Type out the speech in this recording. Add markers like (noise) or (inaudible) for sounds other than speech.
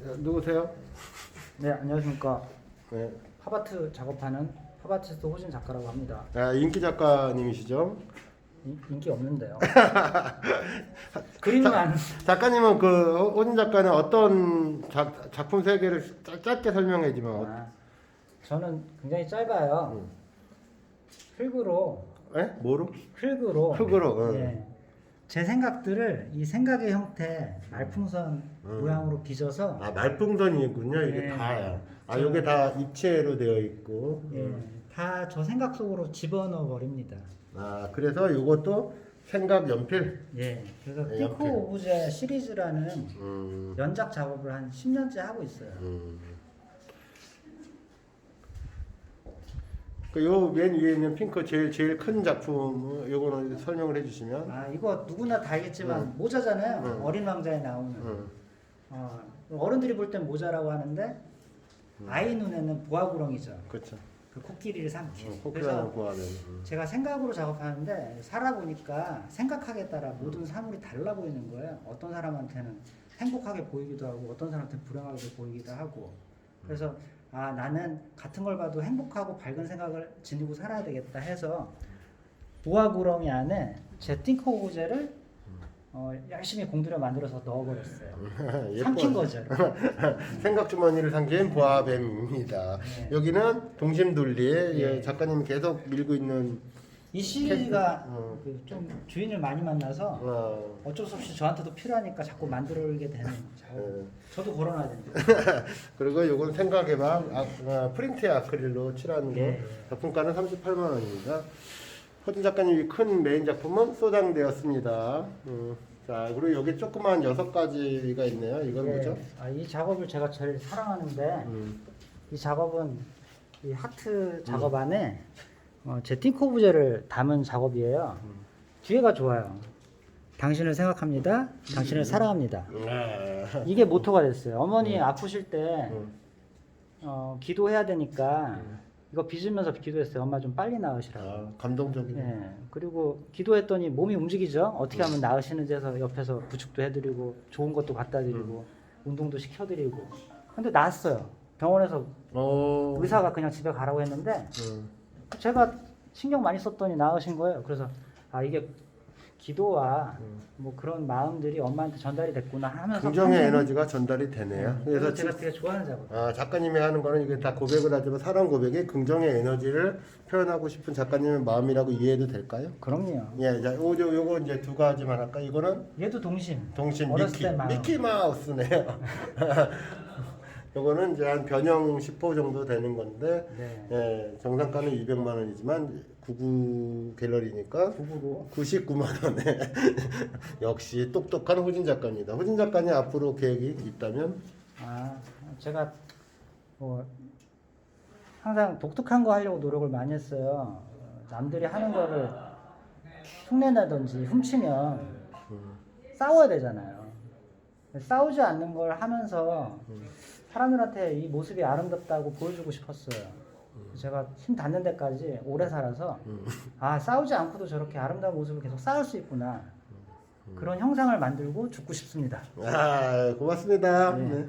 누구세요? 네, 안녕하십니까. 네. 팝아트 작업하는 팝아티스트 호진 작가라고 합니다. 아, 인기 작가님이시죠? 인, 인기 없는데요. (laughs) 그림은 안, 작가님은 그 호진 작가는 어떤 작, 작품 세계를 짧- 짧게 설명해 주면 어, 아, 저는 굉장히 짧아요. 음. 흙으로, 예? 뭐로? 흙으로, 흙으로, 응. 예, 제 생각들을 이 생각의 형태, 말풍선 음. 모양으로 빚어서 아 말풍선이군요. 이게 네. 다야. 아 저- 이게 다 입체로 되어 있고. 예, 다저 생각 속으로 집어넣어 버립니다. 아 그래서 이것도 생각 연필. 예, 그래서 네, 피코. 오브제 시리즈라는 음. 연작 작업을 한 10년째 하고 있어요. 음. 요맨 위에 있는 핑크 제일 제일 큰 작품 요거는 설명을 해주시면. 아 이거 누구나 다 알겠지만 응. 모자잖아요. 응. 어린 왕자에 나오는. 음. 어, 어른들이 볼 땐 모자라고 하는데 아이 눈에는 보아구렁이죠. 그렇죠. 그 코끼리를 삼키. 어, 그래서. 음. 제가 생각으로 작업하는데 살아보니까 생각하기에 따라 모든 사물이 달라 보이는 거예요. 어떤 사람한테는 행복하게 보이기도 하고 어떤 사람한테는 불행하게 보이기도 하고. 그래서 아 나는 같은 걸 봐도 행복하고 밝은 생각을 지니고 살아야 되겠다 해서 보아구렁이 안에 제 띵커 오브제를 어, 열심히 공들여 만들어서 넣어버렸어요. (laughs) 삼킨 예뻐. 거죠. (laughs) 생각 주머니를 삼킨 보아뱀입니다. 네. 여기는 동심둘리에 네. 예, 작가님이 계속 밀고 있는 이 시리즈가 어. 그좀 주인을 많이 만나서 어, 어쩔 수 없이 저한테도 필요하니까 자꾸 만들게 되는 작업. 예. 저도 걸어놔야 됩니다. (laughs) 그리고 요건 생각의 방 아, 아, 프린트 아크릴로 칠한 거 예. 작품가는 38만 원입니다. 허준 작가님이 큰 메인 작품은 소장되었습니다. 음, 자 그리고 여기 조그만 여섯 가지가 있네요. 이건 예. 뭐죠? 아, 이 작업을 제가 제일 사랑하는데 음, 이 작업은 이 하트 작업 안에 어, 제 띵코브제를 담은 작업이에요. 뒤에가 좋아요. 당신을 생각합니다. 당신을 사랑합니다. 아, 이게 모토가 됐어요. 어머니 아프실 때 음, 어, 기도해야 되니까 이거 빚으면서 기도했어요. 엄마 좀 빨리 나으시라고. 아, 감동적이네. 예. 그리고 기도했더니 몸이 움직이죠. 어떻게 하면 나으시는지 해서 옆에서 부축도 해드리고 좋은 것도 갖다 드리고 운동도 시켜드리고. 근데 나았어요. 병원에서 어, 의사가 그냥 집에 가라고 했는데 음, 제가 신경 많이 썼더니 나으신 거예요. 그래서 아 이게 기도와 음. 뭐 그런 마음들이 엄마한테 전달이 됐구나 하면서 긍정의 평생- 에너지가 전달이 되네요. 음, 그래서 그래서 제가 지- 되게 좋아하는 작업. 아, 작가님이 하는 거는 이게 다 고백을 하지만 사랑 고백에 긍정의 에너지를 표현하고 싶은 작가님의 마음이라고 이해해도 될까요? 그럼요. 예, 자, 요, 요, 요거 이제 두 가지만 할까? 이거는 얘도 동심. 동심 어렸을 미키, 때 마음. 미키 마우스네요. (laughs) 요거는 이제 한 변형 10호 정도 되는 건데, 네. 예, 정상가는 200만 원이지만 99 갤러리니까 99만 원에 (laughs) 역시 똑똑한 호진 작가입니다. 호진 작가님 앞으로 계획이 있다면 아, 제가 뭐 항상 독특한 거 하려고 노력을 많이 했어요. 어, 남들이 하는 거를 흉내내든지 훔치면 음, 싸워야 되잖아요. 싸우지 않는 걸 하면서 사람들한테 이 모습이 아름답다고 보여주고 싶었어요. 제가 힘 닿는 데까지 오래 살아서 음. 아 싸우지 않고도 저렇게 아름다운 모습을 계속 쌓을 수 있구나 그런 형상을 만들고 죽고 싶습니다. 아, 고맙습니다. 네. 네.